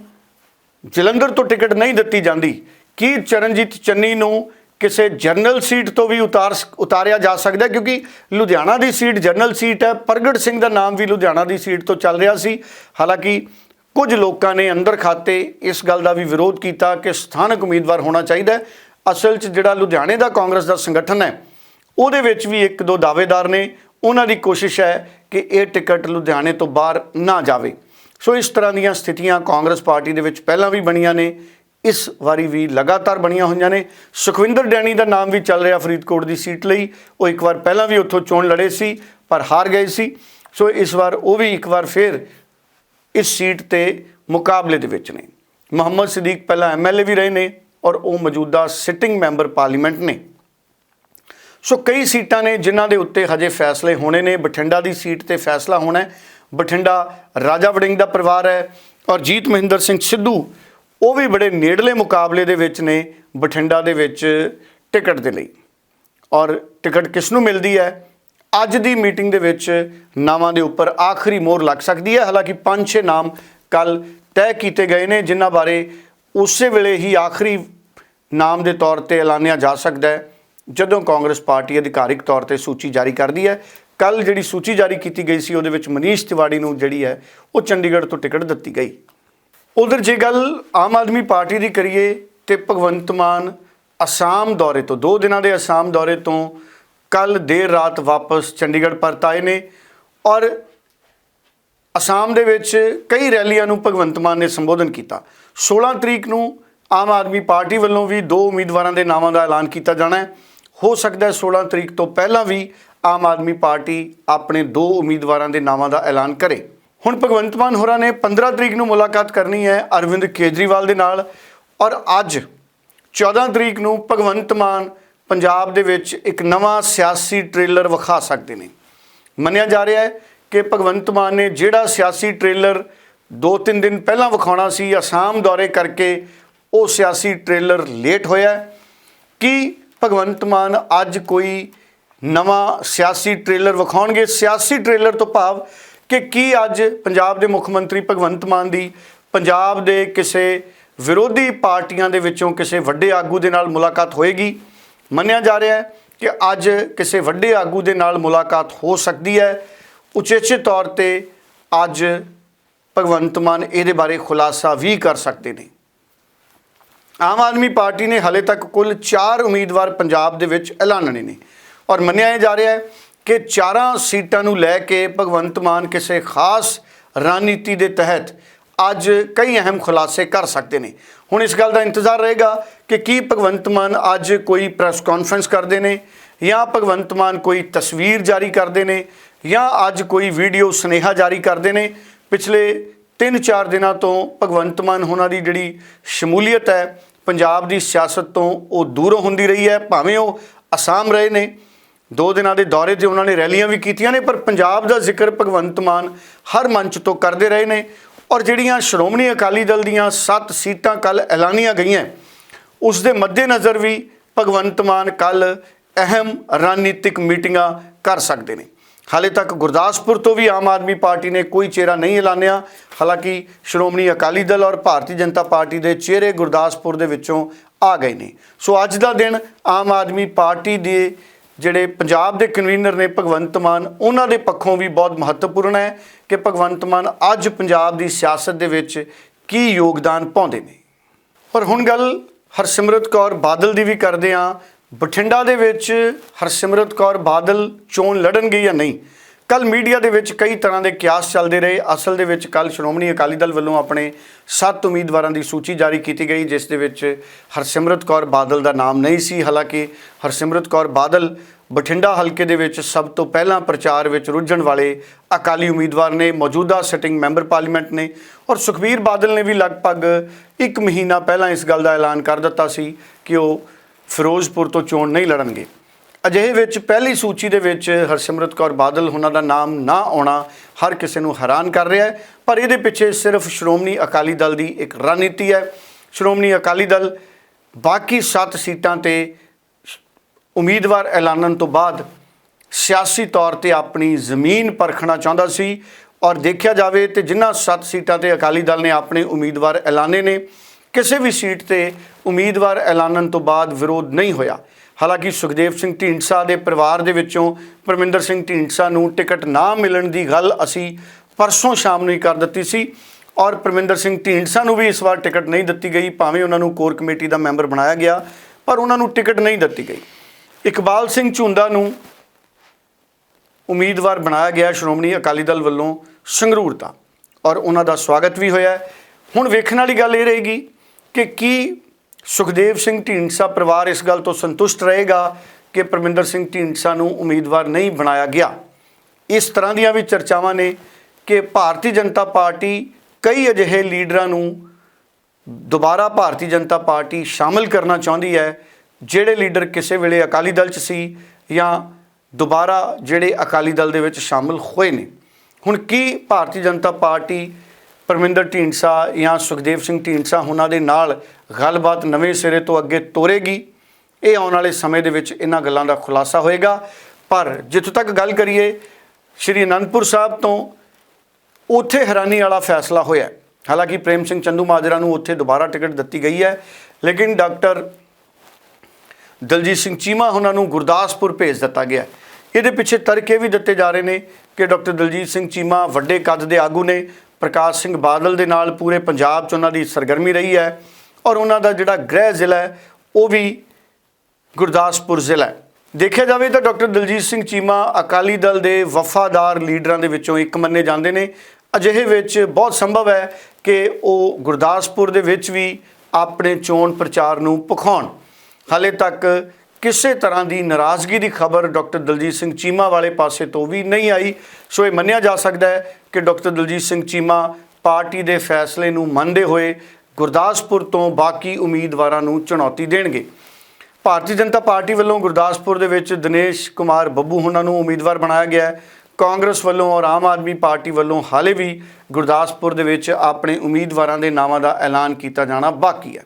ਜਲੰਧਰ ਤੋਂ ਟਿਕਟ ਨਹੀਂ ਦਿੱਤੀ ਜਾਂਦੀ, ਕੀ ਚਰਨਜੀਤ ਚੰਨੀ ਨੂੰ ਕਿਸੇ ਜਨਰਲ ਸੀਟ ਤੋਂ ਵੀ ਉਤਾਰ ਉਤਾਰਿਆ ਜਾ ਸਕਦਾ? ਕਿਉਂਕਿ ਲੁਧਿਆਣਾ ਦੀ ਸੀਟ ਜਰਨਲ ਸੀਟ ਹੈ, ਪ੍ਰਗਟ ਸਿੰਘ ਦਾ ਨਾਮ ਵੀ ਲੁਧਿਆਣਾ ਦੀ ਸੀਟ ਤੋਂ ਚੱਲ ਰਿਹਾ ਸੀ। ਹਾਲਾਂਕਿ ਕੁਝ ਲੋਕਾਂ ਨੇ ਅੰਦਰ ਖਾਤੇ ਇਸ ਗੱਲ ਦਾ ਵੀ ਵਿਰੋਧ ਕੀਤਾ ਕਿ ਸਥਾਨਕ ਉਮੀਦਵਾਰ ਹੋਣਾ ਚਾਹੀਦਾ ਅਸਲ 'ਚ ਜਿਹੜਾ ਲੁਧਿਆਣੇ ਦਾ ਕਾਂਗਰਸ ਦਾ ਸੰਗਠਨ ਹੈ, ਉਹਦੇ ਵਿੱਚ ਵੀ ਇੱਕ ਦੋ ਦਾਅਵੇਦਾਰ ਨੇ। ਉਹਨਾਂ ਦੀ ਕੋਸ਼ਿਸ਼ ਹੈ ਕਿ ਇਹ ਟਿਕਟ ਲੁਧਿਆਣੇ ਤੋਂ ਬਾਹਰ ਨਾ ਜਾਵੇ। ਸੋ ਇਸ ਤਰ੍ਹਾਂ ਦੀਆਂ ਸਥਿਤੀਆਂ ਕਾਂਗਰਸ ਪਾਰਟੀ ਦੇ ਵਿੱਚ ਪਹਿਲਾਂ ਵੀ ਬਣੀਆਂ ਨੇ, ਇਸ ਵਾਰੀ ਵੀ ਲਗਾਤਾਰ ਬਣੀਆਂ ਹੋਈਆਂ ਨੇ। ਸੁਖਵਿੰਦਰ ਡੈਣੀ ਦਾ ਨਾਮ ਵੀ ਚੱਲ ਰਿਹਾ ਫਰੀਦਕੋਟ ਦੀ ਸੀਟ ਲਈ। ਉਹ ਇੱਕ ਵਾਰ ਪਹਿਲਾਂ ਵੀ ਉੱਥੋਂ ਚੋਣ ਲੜੇ ਸੀ, ਪਰ ਹਾਰ ਗਏ ਸੀ। ਸੋ ਇਸ ਵਾਰ ਉਹ ਵੀ ਇੱਕ ਵਾਰ ਫਿਰ ਇਸ ਸੀਟ ਤੇ ਮੁਕਾਬਲੇ ਦੇ ਵਿੱਚ ਨੇ। ਮੁਹੰਮਦ ਸਦੀਕ ਪਹਿਲਾਂ ਐਮਐਲਏ ਵੀ ਰਹੇ ਨੇ ਔਰ ਉਹ ਮੌਜੂਦਾ ਸਿਟਿੰਗ ਮੈਂਬਰ ਪਾਰਲੀਮੈਂਟ ਨੇ। ਸੋ ਕਈ ਸੀਟਾਂ ਨੇ ਜਿਨ੍ਹਾਂ ਦੇ ਉੱਤੇ ਹਜੇ ਫੈਸਲੇ ਹੋਣੇ ਨੇ। ਬਠਿੰਡਾ ਦੀ ਸੀਟ ਤੇ ਫੈਸਲਾ ਹੋਣਾ ਹੈ। ਬਠਿੰਡਾ ਰਾਜਾ ਵੜਿੰਗ ਦਾ ਪਰਿਵਾਰ ਹੈ ਔਰ ਜੀਤ ਮਹਿੰਦਰ ਸਿੰਘ ਸਿੱਧੂ, ਉਹ ਵੀ ਬੜੇ ਨੇੜਲੇ ਮੁਕਾਬਲੇ ਦੇ ਵਿੱਚ ਨੇ ਬਠਿੰਡਾ ਦੇ ਵਿੱਚ ਟਿਕਟ ਦੇ ਲਈ। ਔਰ ਟਿਕਟ ਕਿਸ ਨੂੰ ਮਿਲਦੀ ਹੈ? ਅੱਜ ਦੀ ਮੀਟਿੰਗ ਦੇ ਵਿੱਚ ਨਾਵਾਂ ਦੇ ਉੱਪਰ ਆਖਰੀ ਮੋਹਰ ਲੱਗ ਸਕਦੀ ਹੈ। ਹਾਲਾਂਕਿ 5-6 ਨਾਮ ਕੱਲ ਤੈਅ ਕੀਤੇ ਗਏ ਨੇ, ਜਿਨ੍ਹਾਂ ਬਾਰੇ ਉਸੇ ਵੇਲੇ ਹੀ ਆਖਰੀ ਨਾਮ ਦੇ ਤੌਰ ਤੇ ਐਲਾਨਿਆ ਜਾ ਸਕਦਾ ਹੈ, ਜਦੋਂ ਕਾਂਗਰਸ ਪਾਰਟੀ ਅਧਿਕਾਰਿਕ ਤੌਰ ਤੇ ਸੂਚੀ ਜਾਰੀ ਕਰਦੀ ਹੈ। ਕੱਲ ਜਿਹੜੀ ਸੂਚੀ ਜਾਰੀ ਕੀਤੀ ਗਈ ਸੀ, ਉਹਦੇ ਵਿੱਚ ਮਨੀਸ਼ ਤਿਵਾੜੀ ਨੂੰ ਜਿਹੜੀ ਹੈ, ਉਹ ਚੰਡੀਗੜ੍ਹ ਤੋਂ ਟਿਕਟ ਦਿੱਤੀ ਗਈ। ਉਧਰ ਜੇ ਗੱਲ ਆਮ ਆਦਮੀ ਪਾਰਟੀ ਦੀ ਕਰੀਏ, ਤੇ ਭਗਵੰਤ ਮਾਨ ਅਸਾਮ ਦੌਰੇ ਤੋਂ, ਦੋ ਦਿਨਾਂ ਦੇ ਅਸਾਮ ਦੌਰੇ ਤੋਂ ਕੱਲ ਦੇਰ ਰਾਤ ਵਾਪਸ ਚੰਡੀਗੜ੍ਹ ਪਰਤ ਆਏ ਨੇ ਔਰ ਅਸਾਮ ਦੇ ਵਿੱਚ ਕਈ ਰੈਲੀਆਂ ਨੂੰ ਭਗਵੰਤ ਮਾਨ ਨੇ ਸੰਬੋਧਨ ਕੀਤਾ। 16 ਤਰੀਕ ਨੂੰ ਆਮ ਆਦਮੀ ਪਾਰਟੀ ਵੱਲੋਂ ਵੀ ਦੋ ਉਮੀਦਵਾਰਾਂ ਦੇ ਨਾਵਾਂ ਦਾ ਐਲਾਨ ਕੀਤਾ ਜਾਣਾ ਹੈ। ਹੋ ਸਕਦਾ ਹੈ 16 ਤਰੀਕ ਤੋਂ ਪਹਿਲਾਂ ਵੀ ਆਮ ਆਦਮੀ ਪਾਰਟੀ ਆਪਣੇ ਦੋ ਉਮੀਦਵਾਰਾਂ ਦੇ ਨਾਵਾਂ ਦਾ ਐਲਾਨ ਕਰੇ ਹੁਣ ਭਗਵੰਤ ਮਾਨ ਹੋਰਾਂ ਨੇ 15 ਤਰੀਕ ਨੂੰ ਮੁਲਾਕਾਤ ਕਰਨੀ ਹੈ ਅਰਵਿੰਦ ਕੇਜਰੀਵਾਲ ਦੇ ਨਾਲ ਔਰ ਅੱਜ 14 ਤਰੀਕ ਨੂੰ ਭਗਵੰਤ ਮਾਨ ਪੰਜਾਬ ਦੇ ਵਿੱਚ ਇੱਕ ਨਵਾਂ ਸਿਆਸੀ ਟ੍ਰੇਲਰ ਵਿਖਾ ਸਕਦੇ ਨੇ ਮੰਨਿਆ ਜਾ ਰਿਹਾ ਹੈ ਕਿ ਭਗਵੰਤ ਮਾਨ ਨੇ ਜਿਹੜਾ ਸਿਆਸੀ ਟ੍ਰੇਲਰ 2-3 ਦਿਨ ਪਹਿਲਾਂ ਵਿਖਾਉਣਾ ਸੀ ਅਸਾਮ ਦੌਰੇ ਕਰਕੇ ਉਹ ਸਿਆਸੀ ਟ੍ਰੇਲਰ ਲੇਟ ਹੋਇਆ ਹੈ। ਕੀ ਭਗਵੰਤ ਮਾਨ ਅੱਜ ਕੋਈ ਨਵਾਂ ਸਿਆਸੀ ਟ੍ਰੇਲਰ ਵਿਖਾਉਣਗੇ। ਸਿਆਸੀ ਟ੍ਰੇਲਰ ਤੋਂ ਭਾਵ ਕਿ ਕੀ ਅੱਜ ਪੰਜਾਬ ਦੇ ਮੁੱਖ ਮੰਤਰੀ ਭਗਵੰਤ ਮਾਨ ਦੀ ਪੰਜਾਬ ਦੇ ਕਿਸੇ ਵਿਰੋਧੀ ਪਾਰਟੀਆਂ ਦੇ ਵਿੱਚੋਂ ਕਿਸੇ ਵੱਡੇ ਆਗੂ ਦੇ ਨਾਲ ਮੁਲਾਕਾਤ ਹੋਏਗੀ। ਮੰਨਿਆ ਜਾ ਰਿਹਾ ਹੈ ਕਿ ਅੱਜ ਕਿਸੇ ਵੱਡੇ ਆਗੂ ਦੇ ਨਾਲ ਮੁਲਾਕਾਤ ਹੋ ਸਕਦੀ ਹੈ। ਉਚੇਚੇ ਤੌਰ ਤੇ ਅੱਜ ਭਗਵੰਤ ਮਾਨ ਇਹਦੇ ਬਾਰੇ ਖੁਲਾਸਾ ਵੀ ਕਰ ਸਕਦੇ ਨੇ। ਆਮ ਆਦਮੀ ਪਾਰਟੀ ਨੇ ਹਲੇ ਤੱਕ ਕੁੱਲ 4 ਉਮੀਦਵਾਰ ਪੰਜਾਬ ਦੇ ਵਿੱਚ ਐਲਾਨਣੇ ਨੇ। ਔਰ ਮੰਨਿਆ ਇਹ ਜਾ ਰਿਹਾ ਹੈ ਕਿ ਚਾਰਾਂ ਸੀਟਾਂ ਨੂੰ ਲੈ ਕੇ ਭਗਵੰਤ ਮਾਨ ਕਿਸੇ ਖਾਸ ਰਣਨੀਤੀ ਦੇ ਤਹਿਤ ਅੱਜ ਕਈ ਅਹਿਮ ਖੁਲਾਸੇ ਕਰ ਸਕਦੇ ਨੇ। ਹੁਣ ਇਸ ਗੱਲ ਦਾ ਇੰਤਜ਼ਾਰ ਰਹੇਗਾ ਕਿ ਕੀ ਭਗਵੰਤ ਮਾਨ ਅੱਜ ਕੋਈ ਪ੍ਰੈਸ ਕਾਨਫਰੰਸ ਕਰਦੇ ਨੇ ਜਾਂ ਭਗਵੰਤ ਮਾਨ ਕੋਈ ਤਸਵੀਰ ਜਾਰੀ ਕਰਦੇ ਨੇ ਜਾਂ ਅੱਜ ਕੋਈ ਵੀਡੀਓ ਸੁਨੇਹਾ ਜਾਰੀ ਕਰਦੇ ਨੇ। ਪਿਛਲੇ 3-4 ਦਿਨਾਂ ਤੋਂ ਭਗਵੰਤ ਮਾਨ ਉਹਨਾਂ ਦੀ ਜਿਹੜੀ ਸ਼ਮੂਲੀਅਤ ਹੈ, ਪੰਜਾਬ ਦੀ ਸਿਆਸਤ ਤੋਂ ਉਹ ਦੂਰੋਂ ਹੁੰਦੀ ਰਹੀ ਹੈ, ਭਾਵੇਂ ਉਹ ਅਸਾਮ ਰਹੇ ਨੇ। ਦੋ ਦਿਨਾਂ ਦੇ ਦੌਰੇ ਤੇ ਉਹਨਾਂ ਨੇ ਰੈਲੀਆਂ ਵੀ ਕੀਤੀਆਂ ਨੇ, ਪਰ ਪੰਜਾਬ ਦਾ ਜ਼ਿਕਰ ਭਗਵੰਤ ਮਾਨ ਹਰ ਮੰਚ ਤੋਂ ਕਰਦੇ ਰਹੇ ਨੇ ਔਰ ਜਿਹੜੀਆਂ ਸ਼੍ਰੋਮਣੀ ਅਕਾਲੀ ਦਲ ਦੀਆਂ 7 ਸੀਟਾਂ ਕੱਲ ਐਲਾਨੀਆਂ ਗਈਆਂ, ਉਸ ਦੇ ਮੱਦੇਨਜ਼ਰ ਵੀ ਭਗਵੰਤ ਮਾਨ ਕੱਲ ਅਹਿਮ ਰਣਨੀਤਿਕ ਮੀਟਿੰਗਾਂ ਕਰ ਸਕਦੇ ਨੇ। ਹਾਲੇ ਤੱਕ ਗੁਰਦਾਸਪੁਰ ਤੋਂ ਵੀ ਆਮ ਆਦਮੀ ਪਾਰਟੀ ਨੇ ਕੋਈ ਚਿਹਰਾ ਨਹੀਂ ਐਲਾਨਿਆ, ਹਾਲਾਂਕਿ ਸ਼੍ਰੋਮਣੀ ਅਕਾਲੀ ਦਲ ਔਰ ਭਾਰਤੀ ਜਨਤਾ ਪਾਰਟੀ ਦੇ ਚਿਹਰੇ ਗੁਰਦਾਸਪੁਰ ਦੇ ਵਿੱਚੋਂ ਆ ਗਏ ਨੇ। ਸੋ ਅੱਜ ਦਾ ਦਿਨ ਆਮ ਆਦਮੀ ਪਾਰਟੀ ਦੇ ਜਿਹੜੇ ਪੰਜਾਬ ਦੇ ਕਨਵੀਨਰ ਨੇ, ਭਗਵੰਤ ਮਾਨ, ਉਹਨਾਂ ਦੇ ਪੱਖੋਂ ਵੀ ਬਹੁਤ ਮਹੱਤਵਪੂਰਨ ਹੈ ਕਿ ਭਗਵੰਤ ਮਾਨ ਅੱਜ ਪੰਜਾਬ ਦੀ ਸਿਆਸਤ ਦੇ ਵਿੱਚ ਕੀ ਯੋਗਦਾਨ ਪਾਉਂਦੇ ਨੇ। ਪਰ ਹੁਣ ਗੱਲ ਹਰਸਿਮਰਤ ਕੌਰ ਬਾਦਲ ਦੀ ਵੀ ਕਰਦੇ ਹਾਂ। ਬਠਿੰਡਾ ਦੇ ਵਿੱਚ ਹਰਸਿਮਰਤ ਕੌਰ ਬਾਦਲ ਚੋਣ ਲੜਨਗੇ ਜਾਂ ਨਹੀਂ? ਕੱਲ ਮੀਡੀਆ ਦੇ ਵਿੱਚ ਕਈ ਤਰ੍ਹਾਂ ਦੇ ਕਿਆਸ ਚੱਲਦੇ ਰਹੇ। ਅਸਲ ਦੇ ਵਿੱਚ ਕੱਲ ਸ਼੍ਰੋਮਣੀ ਅਕਾਲੀ ਦਲ ਵੱਲੋਂ ਆਪਣੇ ਸੱਤ ਉਮੀਦਵਾਰਾਂ ਦੀ ਸੂਚੀ ਜਾਰੀ ਕੀਤੀ ਗਈ, ਜਿਸ ਦੇ ਵਿੱਚ ਹਰਸਿਮਰਤ ਕੌਰ ਬਾਦਲ ਦਾ ਨਾਮ ਨਹੀਂ ਸੀ। ਹਾਲਾਂਕਿ ਹਰਸਿਮਰਤ ਕੌਰ ਬਾਦਲ ਬਠਿੰਡਾ ਹਲਕੇ ਦੇ ਵਿੱਚ ਸਭ ਤੋਂ ਪਹਿਲਾਂ ਪ੍ਰਚਾਰ ਵਿੱਚ ਰੁੱਝਣ ਵਾਲੇ ਅਕਾਲੀ ਉਮੀਦਵਾਰ ਨੇ, ਮੌਜੂਦਾ ਸਿਟਿੰਗ ਮੈਂਬਰ ਪਾਰਲੀਮੈਂਟ ਨੇ ਔਰ ਸੁਖਬੀਰ ਬਾਦਲ ਨੇ ਵੀ ਲਗਭਗ ਇੱਕ ਮਹੀਨਾ ਪਹਿਲਾਂ ਇਸ ਗੱਲ ਦਾ ਐਲਾਨ ਕਰ ਦਿੱਤਾ ਸੀ ਕਿ ਉਹ ਫਿਰੋਜ਼ਪੁਰ ਤੋਂ ਚੋਣ ਨਹੀਂ ਲੜਨਗੇ। ਅਜਿਹੇ ਵਿੱਚ ਪਹਿਲੀ ਸੂਚੀ ਦੇ ਵਿੱਚ ਹਰਸਿਮਰਤ ਕੌਰ ਬਾਦਲ ਉਹਨਾਂ ਦਾ ਨਾਮ ਨਾ ਆਉਣਾ ਹਰ ਕਿਸੇ ਨੂੰ ਹੈਰਾਨ ਕਰ ਰਿਹਾ ਹੈ, ਪਰ ਇਹਦੇ ਪਿੱਛੇ ਸਿਰਫ ਸ਼੍ਰੋਮਣੀ ਅਕਾਲੀ ਦਲ ਦੀ ਇੱਕ ਰਣਨੀਤੀ ਹੈ। ਸ਼੍ਰੋਮਣੀ ਅਕਾਲੀ ਦਲ ਬਾਕੀ 7 ਸੀਟਾਂ ਤੇ ਉਮੀਦਵਾਰ ਐਲਾਨਣ ਤੋਂ ਬਾਅਦ ਸਿਆਸੀ ਤੌਰ ਤੇ ਆਪਣੀ ਜ਼ਮੀਨ ਪਰਖਣਾ ਚਾਹੁੰਦਾ ਸੀ ਔਰ ਦੇਖਿਆ ਜਾਵੇ ਤੇ ਜਿਨ੍ਹਾਂ 7 ਸੀਟਾਂ ਤੇ ਅਕਾਲੀ ਦਲ ਨੇ ਆਪਣੇ ਉਮੀਦਵਾਰ ਐਲਾਨੇ ਨੇ, ਕਿਸੇ ਵੀ ਸੀਟ ਤੇ ਉਮੀਦਵਾਰ ਐਲਾਨਣ ਤੋਂ ਬਾਅਦ ਵਿਰੋਧ ਨਹੀਂ ਹੋਇਆ। ਹਾਲਾਂਕਿ ਸੁਖਦੇਵ ਸਿੰਘ ਢੀਂਡਸਾ ਦੇ ਪਰਿਵਾਰ ਦੇ ਵਿੱਚੋਂ ਪਰਮਿੰਦਰ ਸਿੰਘ ਢੀਂਡਸਾ ਨੂੰ ਟਿਕਟ ਨਾ ਮਿਲਣ ਦੀ ਗੱਲ ਅਸੀਂ ਪਰਸੋਂ ਸ਼ਾਮ ਨੂੰ ਹੀ ਕਰ ਦਿੱਤੀ ਸੀ ਔਰ ਪਰਮਿੰਦਰ ਸਿੰਘ ਢੀਂਡਸਾ ਨੂੰ ਵੀ ਇਸ ਵਾਰ ਟਿਕਟ ਨਹੀਂ ਦਿੱਤੀ ਗਈ, ਭਾਵੇਂ ਉਹਨਾਂ ਨੂੰ ਕੋਰ ਕਮੇਟੀ ਦਾ ਮੈਂਬਰ ਬਣਾਇਆ ਗਿਆ, ਪਰ ਉਹਨਾਂ ਨੂੰ ਟਿਕਟ ਨਹੀਂ ਦਿੱਤੀ ਗਈ। ਇਕਬਾਲ ਸਿੰਘ ਝੁੰਦਾ ਨੂੰ ਉਮੀਦਵਾਰ ਬਣਾਇਆ ਗਿਆ ਸ਼੍ਰੋਮਣੀ ਅਕਾਲੀ ਦਲ ਵੱਲੋਂ ਸੰਗਰੂਰ ਦਾ, ਔਰ ਉਹਨਾਂ ਦਾ ਸਵਾਗਤ ਵੀ ਹੋਇਆ ਹੁਣ ਵੇਖਣ ਵਾਲੀ ਗੱਲ ਇਹ ਰਹੇਗੀ ਕਿ ਕੀ ਸੁਖਦੇਵ ਸਿੰਘ ਢੀਂਡਸਾ ਪਰਿਵਾਰ ਇਸ ਗੱਲ ਤੋਂ ਸੰਤੁਸ਼ਟ ਰਹੇਗਾ ਕਿ ਪਰਮਿੰਦਰ ਸਿੰਘ ਢੀਂਡਸਾ ਨੂੰ ਉਮੀਦਵਾਰ ਨਹੀਂ ਬਣਾਇਆ ਗਿਆ। ਇਸ ਤਰ੍ਹਾਂ ਦੀਆਂ ਵੀ ਚਰਚਾਵਾਂ ਨੇ ਕਿ ਭਾਰਤੀ ਜਨਤਾ ਪਾਰਟੀ ਕਈ ਅਜਿਹੇ ਲੀਡਰਾਂ ਨੂੰ ਦੁਬਾਰਾ ਭਾਰਤੀ ਜਨਤਾ ਪਾਰਟੀ ਸ਼ਾਮਲ ਕਰਨਾ ਚਾਹੁੰਦੀ ਹੈ, ਜਿਹੜੇ ਲੀਡਰ ਕਿਸੇ ਵੇਲੇ ਅਕਾਲੀ ਦਲ 'ਚ ਸੀ ਜਾਂ ਦੁਬਾਰਾ ਜਿਹੜੇ ਅਕਾਲੀ ਦਲ ਦੇ ਵਿੱਚ ਸ਼ਾਮਲ ਹੋਏ ਨੇ। ਹੁਣ ਕੀ ਭਾਰਤੀ ਜਨਤਾ ਪਾਰਟੀ ਪਰਮਿੰਦਰ ਢੀਂਡਸਾ ਜਾਂ ਸੁਖਦੇਵ ਸਿੰਘ ਢੀਂਡਸਾ, ਉਹਨਾਂ ਦੇ ਨਾਲ ਗੱਲਬਾਤ ਨਵੇਂ ਸਿਰੇ ਤੋਂ ਅੱਗੇ ਤੋਰੇਗੀ। ਇਹ ਆਉਣ ਵਾਲੇ ਸਮੇਂ ਦੇ ਵਿੱਚ ਇਹਨਾਂ ਗੱਲਾਂ ਦਾ ਖੁਲਾਸਾ ਹੋਏਗਾ। ਪਰ ਜਿੱਥੋਂ ਤੱਕ ਗੱਲ ਕਰੀਏ, ਸ਼੍ਰੀ ਅਨੰਦਪੁਰ ਸਾਹਿਬ ਤੋਂ ਉੱਥੇ ਹੈਰਾਨੀ ਵਾਲਾ ਫੈਸਲਾ ਹੋਇਆ ਹਾਲਾਂਕਿ ਪ੍ਰੇਮ ਸਿੰਘ ਚੰਦੂ ਮਾਜਰਾ ਨੂੰ ਉੱਥੇ ਦੁਬਾਰਾ ਟਿਕਟ ਦਿੱਤੀ ਗਈ ਹੈ, ਲੇਕਿਨ ਡਾਕਟਰ ਦਲਜੀਤ ਸਿੰਘ ਚੀਮਾ ਉਹਨਾਂ ਨੂੰ ਗੁਰਦਾਸਪੁਰ ਭੇਜ ਦਿੱਤਾ ਗਿਆ ਇਹਦੇ ਪਿੱਛੇ ਤਰਕ ਇਹ ਵੀ ਦਿੱਤੇ ਜਾ ਰਹੇ ਨੇ ਕਿ ਡਾਕਟਰ ਦਲਜੀਤ ਸਿੰਘ ਚੀਮਾ ਵੱਡੇ ਕੱਦ ਦੇ ਆਗੂ ਨੇ ਪ੍ਰਕਾਸ਼ ਸਿੰਘ ਬਾਦਲ ਦੇ ਨਾਲ ਪੂਰੇ ਪੰਜਾਬ 'ਚ ਉਹਨਾਂ ਦੀ ਸਰਗਰਮੀ ਰਹੀ ਹੈ ਔਰ ਉਹਨਾਂ ਦਾ ਜਿਹੜਾ ਗ੍ਰਹਿ ਜ਼ਿਲ੍ਹਾ ਹੈ, ਉਹ ਵੀ ਗੁਰਦਾਸਪੁਰ ਜ਼ਿਲ੍ਹਾ ਹੈ। ਦੇਖਿਆ ਜਾਵੇ ਤਾਂ ਡਾਕਟਰ ਦਲਜੀਤ ਸਿੰਘ ਚੀਮਾ ਅਕਾਲੀ ਦਲ ਦੇ ਵਫਾਦਾਰ ਲੀਡਰਾਂ ਦੇ ਵਿੱਚੋਂ ਇੱਕ ਮੰਨੇ ਜਾਂਦੇ ਨੇ। ਅਜਿਹੇ ਵਿੱਚ ਬਹੁਤ ਸੰਭਵ ਹੈ ਕਿ ਉਹ ਗੁਰਦਾਸਪੁਰ ਦੇ ਵਿੱਚ ਵੀ ਆਪਣੇ ਚੋਣ ਪ੍ਰਚਾਰ ਨੂੰ ਪਖਾਉਣ ਹਾਲੇ ਤੱਕ ਕਿਸੇ ਤਰ੍ਹਾਂ ਦੀ ਨਾਰਾਜ਼ਗੀ ਦੀ ਖਬਰ ਡਾਕਟਰ ਦਲਜੀਤ ਸਿੰਘ ਚੀਮਾ ਵਾਲੇ ਪਾਸੇ ਤੋਂ ਵੀ ਨਹੀਂ ਆਈ। ਸੋ ਇਹ ਮੰਨਿਆ ਜਾ ਸਕਦਾ ਹੈ ਕਿ ਡਾਕਟਰ ਦਲਜੀਤ ਸਿੰਘ ਚੀਮਾ ਪਾਰਟੀ ਦੇ ਫੈਸਲੇ ਨੂੰ ਮੰਨਦੇ ਹੋਏ ਗੁਰਦਾਸਪੁਰ ਤੋਂ ਬਾਕੀ ਉਮੀਦਵਾਰਾਂ ਨੂੰ ਚੁਣੌਤੀ ਦੇਣਗੇ। ਭਾਰਤੀ ਜਨਤਾ ਪਾਰਟੀ ਵੱਲੋਂ ਗੁਰਦਾਸਪੁਰ ਦੇ ਵਿੱਚ ਦਿਨੇਸ਼ ਕੁਮਾਰ ਬੱਬੂ ਉਹਨਾਂ ਨੂੰ ਉਮੀਦਵਾਰ ਬਣਾਇਆ ਗਿਆ ਹੈ। ਕਾਂਗਰਸ ਵੱਲੋਂ ਔਰ ਆਮ ਆਦਮੀ ਪਾਰਟੀ ਵੱਲੋਂ ਹਾਲੇ ਵੀ ਗੁਰਦਾਸਪੁਰ ਦੇ ਵਿੱਚ ਆਪਣੇ ਉਮੀਦਵਾਰਾਂ ਦੇ ਨਾਵਾਂ ਦਾ ਐਲਾਨ ਕੀਤਾ ਜਾਣਾ ਬਾਕੀ ਹੈ।